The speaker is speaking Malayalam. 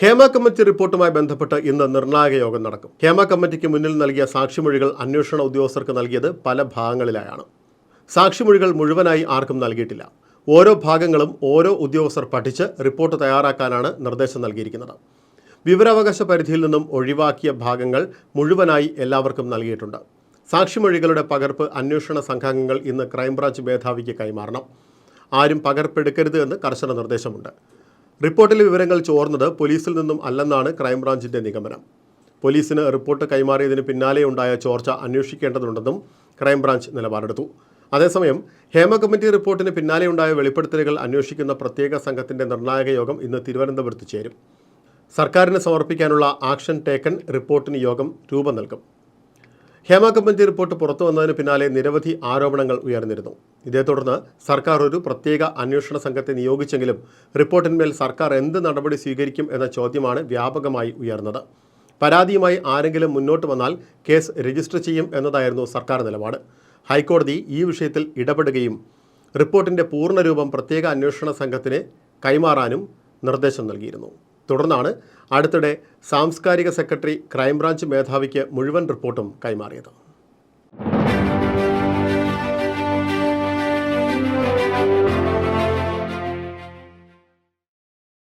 ഹേമ കമ്മിറ്റി റിപ്പോർട്ടുമായി ബന്ധപ്പെട്ട് ഇന്ന് നിർണായക യോഗം നടക്കും. ഹേമ കമ്മിറ്റിക്ക് മുന്നിൽ നൽകിയ സാക്ഷിമൊഴികൾ അന്വേഷണ ഉദ്യോഗസ്ഥർക്ക് നൽകിയത് പല ഭാഗങ്ങളിലായാണ്. സാക്ഷിമൊഴികൾ മുഴുവനായി ആർക്കും നൽകിയിട്ടില്ല. ഓരോ ഭാഗങ്ങളും ഓരോ ഉദ്യോഗസ്ഥർ പഠിച്ച് റിപ്പോർട്ട് തയ്യാറാക്കാനാണ് നിർദ്ദേശം നൽകിയിരിക്കുന്നത്. വിവരാവകാശ പരിധിയിൽ നിന്നും ഒഴിവാക്കിയ ഭാഗങ്ങൾ മുഴുവനായി എല്ലാവർക്കും നൽകിയിട്ടുണ്ട്. സാക്ഷിമൊഴികളുടെ പകർപ്പ് അന്വേഷണ സംഘാംഗങ്ങൾ ഇന്ന് ക്രൈംബ്രാഞ്ച് മേധാവിക്ക് കൈമാറണം. ആരും പകർപ്പെടുക്കരുത് എന്ന് കർശന നിർദ്ദേശമുണ്ട്. റിപ്പോർട്ടിലെ വിവരങ്ങൾ ചോർന്നത് പോലീസിൽ നിന്നും അല്ലെന്നാണ് ക്രൈംബ്രാഞ്ചിന്റെ നിഗമനം. പോലീസിന് റിപ്പോർട്ട് കൈമാറിയതിന് പിന്നാലെയുണ്ടായ ചോർച്ച അന്വേഷിക്കേണ്ടതുണ്ടെന്നും ക്രൈംബ്രാഞ്ച് നിലപാടെടുത്തു. അതേസമയം ഹേമ കമ്മിറ്റി റിപ്പോർട്ടിന് പിന്നാലെയുണ്ടായ വെളിപ്പെടുത്തലുകൾ അന്വേഷിക്കുന്ന പ്രത്യേക സംഘത്തിന്റെ നിർണായക യോഗം ഇന്ന് തിരുവനന്തപുരത്ത് ചേരും. സർക്കാരിന് സമർപ്പിക്കാനുള്ള ആക്ഷൻ ടേക്കൺ റിപ്പോർട്ടിന് യോഗം രൂപം നൽകും. ഹേമ കമ്മിറ്റി റിപ്പോർട്ട് പുറത്തു വന്നതിന് പിന്നാലെ നിരവധി ആരോപണങ്ങൾ ഉയർന്നിരുന്നു. ഇതേ തുടർന്ന് സർക്കാർ ഒരു പ്രത്യേക അന്വേഷണ സംഘത്തെ നിയോഗിച്ചെങ്കിലും റിപ്പോർട്ടിന്മേൽ സർക്കാർ എന്ത് നടപടി സ്വീകരിക്കും എന്ന ചോദ്യമാണ് വ്യാപകമായി ഉയർന്നത്. പരാതിയുമായി ആരെങ്കിലും മുന്നോട്ട് വന്നാൽ കേസ് രജിസ്റ്റർ ചെയ്യും എന്നതായിരുന്നു സർക്കാർ നിലപാട്. ഹൈക്കോടതി ഈ വിഷയത്തിൽ ഇടപെടുകയും റിപ്പോർട്ടിന്റെ പൂർണരൂപം പ്രത്യേക അന്വേഷണ സംഘത്തിന് കൈമാറാനും നിർദ്ദേശം നൽകിയിരുന്നു. തുടർന്നാണ് അടുത്തിടെ സാംസ്കാരിക സെക്രട്ടറി ക്രൈംബ്രാഞ്ച് മേധാവിക്ക് മുഴുവൻ റിപ്പോർട്ടും കൈമാറിയത്.